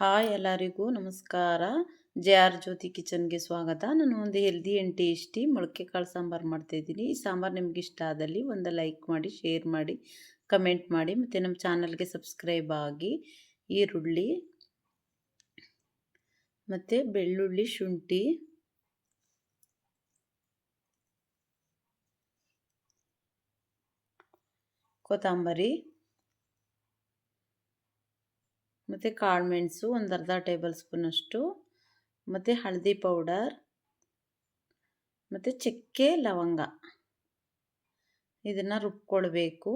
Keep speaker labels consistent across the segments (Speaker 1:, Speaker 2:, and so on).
Speaker 1: Hi ಎಲ್ಲರಿಗೂ ನಮಸ್ಕಾರ. J R ಜ್ಯೋತಿ ಕಿಚನ್ಗೆ ಸ್ವಾಗತ. ನಾನು ಒಂದು ಹೆಲ್ದಿ ಆ್ಯಂಡ್ ಟೇಸ್ಟಿ ಮೊಳಕೆ ಕಾಳು ಸಾಂಬಾರು ಮಾಡ್ತಾಯಿದ್ದೀನಿ ಈ ಸಾಂಬಾರು ನಿಮ್ಗೆ ಇಷ್ಟ ಆದಲ್ಲಿ ಒಂದು ಲೈಕ್ ಮಾಡಿ, ಶೇರ್ ಮಾಡಿ, ಕಮೆಂಟ್ ಮಾಡಿ ಮತ್ತು ನಮ್ಮ ಚಾನಲ್ಗೆ ಸಬ್ಸ್ಕ್ರೈಬ್ ಆಗಿ ಈರುಳ್ಳಿ ಮತ್ತು ಬೆಳ್ಳುಳ್ಳಿ ಶುಂಠಿ ಕೊತ್ತಂಬರಿ ಮತ್ತು ಕಾಳುಮೆಣಸು ಒಂದು ಅರ್ಧ ಟೇಬಲ್ ಸ್ಪೂನಷ್ಟು, ಮತ್ತು ಹಳದಿ ಪೌಡರ್, ಮತ್ತು ಚಕ್ಕೆ ಲವಂಗ. ಇದನ್ನು ರುಬ್ಕೊಳ್ಬೇಕು.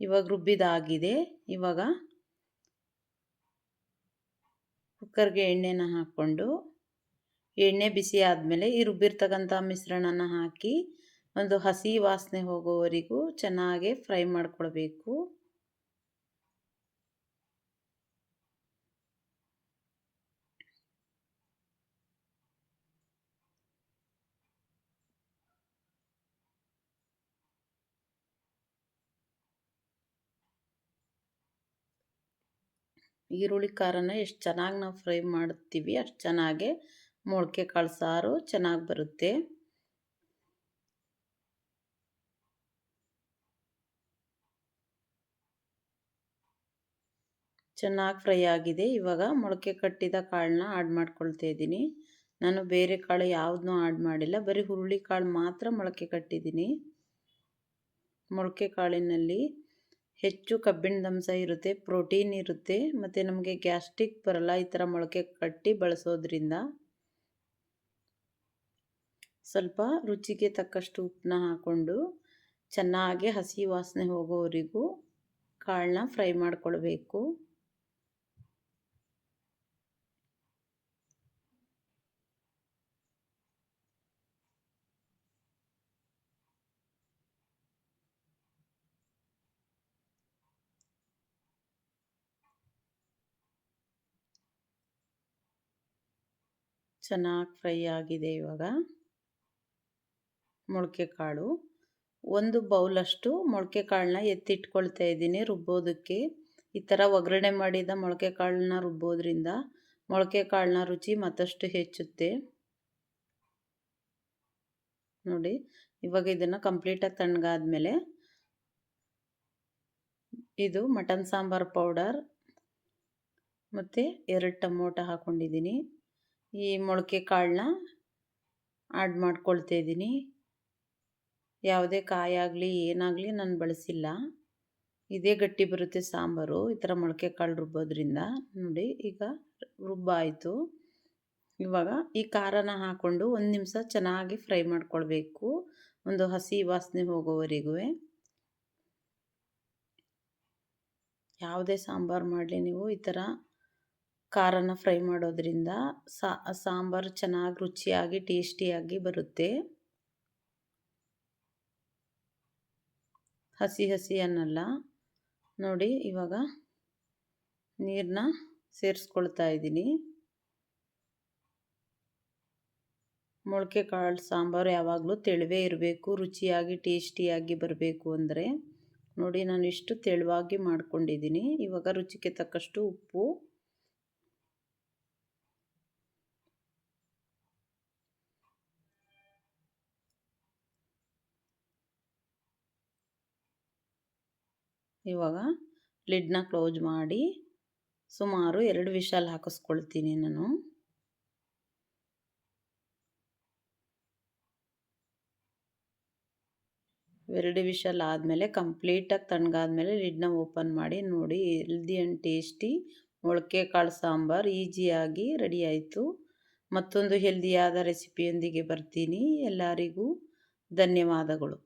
Speaker 1: ಇವಾಗ ರುಬ್ಬಿದಾಗಿದೆ. ಇವಾಗ ಕುಕ್ಕರ್ಗೆ ಎಣ್ಣೆನ ಹಾಕ್ಕೊಂಡು, ಎಣ್ಣೆ ಬಿಸಿ ಆದಮೇಲೆ ಈ ರುಬ್ಬಿರ್ತಕ್ಕಂಥ ಮಿಶ್ರಣನ ಹಾಕಿ ಒಂದು ಹಸಿ ವಾಸನೆ ಹೋಗೋವರೆಗೂ ಚೆನ್ನಾಗಿ ಫ್ರೈ ಮಾಡ್ಕೊಳ್ಬೇಕು. ಈರುಳ್ಳಿ ಖಾರನ ಎಷ್ಟು ಚೆನ್ನಾಗಿ ನಾವು ಫ್ರೈ ಮಾಡ್ತೀವಿ, ಅಷ್ಟು ಚೆನ್ನಾಗೆ ಮೊಳಕೆ ಕಾಳು ಸಾರು ಚೆನ್ನಾಗಿ ಬರುತ್ತೆ. ಚೆನ್ನಾಗಿ ಫ್ರೈ ಆಗಿದೆ. ಇವಾಗ ಮೊಳಕೆ ಕಟ್ಟಿದ ಕಾಳನ್ನ ಆಡ್ ಮಾಡ್ಕೊಳ್ತಾ ಇದ್ದೀನಿ. ನಾನು ಬೇರೆ ಕಾಳು ಯಾವುದನ್ನೂ ಆಡ್ ಮಾಡಿಲ್ಲ. ಬರೀ ಹುರುಳಿ ಕಾಳು ಮಾತ್ರ ಮೊಳಕೆ ಕಟ್ಟಿದ್ದೀನಿ. ಮೊಳಕೆ ಕಾಳಿನಲ್ಲಿ ಹೆಚ್ಚು ಕಬ್ಬಿಣದಂಶ ಇರುತ್ತೆ, ಪ್ರೋಟೀನ್ ಇರುತ್ತೆ, ಮತ್ತು ನಮಗೆ ಗ್ಯಾಸ್ಟ್ರಿಕ್ ಬರಲ್ಲ, ಈ ಥರ ಮೊಳಕೆ ಕಟ್ಟಿ ಬಳಸೋದ್ರಿಂದ. ಸ್ವಲ್ಪ ರುಚಿಗೆ ತಕ್ಕಷ್ಟು ಉಪ್ಪನ್ನ ಹಾಕ್ಕೊಂಡು ಚೆನ್ನಾಗಿ ಹಸಿ ವಾಸನೆ ಹೋಗೋವರೆಗೂ ಕಾಳನ್ನ ಫ್ರೈ ಮಾಡ್ಕೊಳ್ಬೇಕು. ಚೆನ್ನಾಗಿ ಫ್ರೈ ಆಗಿದೆ ಇವಾಗ. ಮೊಳಕೆ ಕಾಳು. ಒಂದು ಬೌಲಷ್ಟು ಮೊಳಕೆ ಕಾಳನ್ನ ಎತ್ತಿಟ್ಕೊಳ್ತಾ ಇದ್ದೀನಿ ರುಬ್ಬೋದಕ್ಕೆ. ಈ ಥರ ಒಗ್ಗರಣೆ ಮಾಡಿದ ಮೊಳಕೆ ಕಾಳನ್ನ ರುಬ್ಬೋದ್ರಿಂದ ಮೊಳಕೆ ಕಾಳನ್ನ ರುಚಿ ಮತ್ತಷ್ಟು ಹೆಚ್ಚುತ್ತೆ. ನೋಡಿ, ಇವಾಗ ಇದನ್ನು ಕಂಪ್ಲೀಟಾಗಿ ತಣ್ಣಗಾದ್ಮೇಲೆ ಇದು ಮಟನ್ ಸಾಂಬಾರು ಪೌಡರ್ ಮತ್ತು ಎರಡು ಟೊಮೊಟೊ ಹಾಕ್ಕೊಂಡಿದ್ದೀನಿ ಈ ಮೊಳಕೆ ಕಾಳನ್ನ ಆ್ಯಡ್ ಮಾಡ್ಕೊಳ್ತಾ ಇದ್ದೀನಿ. ಯಾವುದೇ ಕಾಯಾಗಲಿ ಏನಾಗಲಿ ನಾನು ಬಳಸಿಲ್ಲ. ಇದೇ ಗಟ್ಟಿ ಬರುತ್ತೆ ಸಾಂಬಾರು. ಈ ಥರ ಮೊಳಕೆ ಕಾಳು ರುಬ್ಬೋದ್ರಿಂದ. ನೋಡಿ, ಈಗ ರುಬ್ಬಾಯಿತು. ಇವಾಗ ಈ ಖಾರನ ಹಾಕ್ಕೊಂಡು ಒಂದು ನಿಮಿಷ ಚೆನ್ನಾಗಿ ಫ್ರೈ ಮಾಡ್ಕೊಳ್ಬೇಕು. ಒಂದು ಹಸಿ ವಾಸನೆ ಹೋಗೋವರೆಗೂ. ಯಾವುದೇ ಸಾಂಬಾರು ಮಾಡಲಿ ನೀವು ಈ ಥರ ಖಾರನ ಫ್ರೈ ಮಾಡೋದ್ರಿಂದ ಸಾಂಬಾರು ಚೆನ್ನಾಗಿ ರುಚಿಯಾಗಿ, ಟೇಸ್ಟಿಯಾಗಿ ಬರುತ್ತೆ. ಹಸಿ ಹಸಿ ಅನ್ನಲ್ಲ ನೋಡಿ, ಇವಾಗ ನೀರನ್ನ ಸೇರಿಸ್ಕೊಳ್ತಾ ಇದ್ದೀನಿ. ಮೊಳಕೆ ಕಾಳು ಸಾಂಬಾರು ಯಾವಾಗಲೂ ತೆಳುವೇ ಇರಬೇಕು, ರುಚಿಯಾಗಿ, ಟೇಸ್ಟಿಯಾಗಿ ಬರಬೇಕು ಅಂದರೆ. ನೋಡಿ, ನಾನು ಇಷ್ಟು ತೆಳುವಾಗಿ ಮಾಡ್ಕೊಂಡಿದ್ದೀನಿ. ಇವಾಗ ರುಚಿಗೆ ತಕ್ಕಷ್ಟು ಉಪ್ಪು. ಇವಾಗ ಲಿಡ್ನ ಕ್ಲೋಸ್ ಮಾಡಿ ಸುಮಾರು ಎರಡು ವಿಷಲ್ ಹಾಕಿಸ್ಕೊಳ್ತೀನಿ ನಾನು. ಎರಡು ವಿಷಲ್ ಆದಮೇಲೆ ಕಂಪ್ಲೀಟಾಗಿ ತಣ್ಣಗಾದ್ಮೇಲೆ ಲಿಡ್ನ ಓಪನ್ ಮಾಡಿ ನೋಡಿ ಹೆಲ್ದಿ ಆ್ಯಂಡ್ ಟೇಸ್ಟಿ ಮೊಳಕೆ ಕಾಳು ಸಾಂಬಾರು ಈಜಿಯಾಗಿ ರೆಡಿ ಆಯಿತು. ಮತ್ತೊಂದು ಹೆಲ್ದಿಯಾದ ರೆಸಿಪಿಯೊಂದಿಗೆ ಬರ್ತೀನಿ. ಎಲ್ಲರಿಗೂ ಧನ್ಯವಾದಗಳು.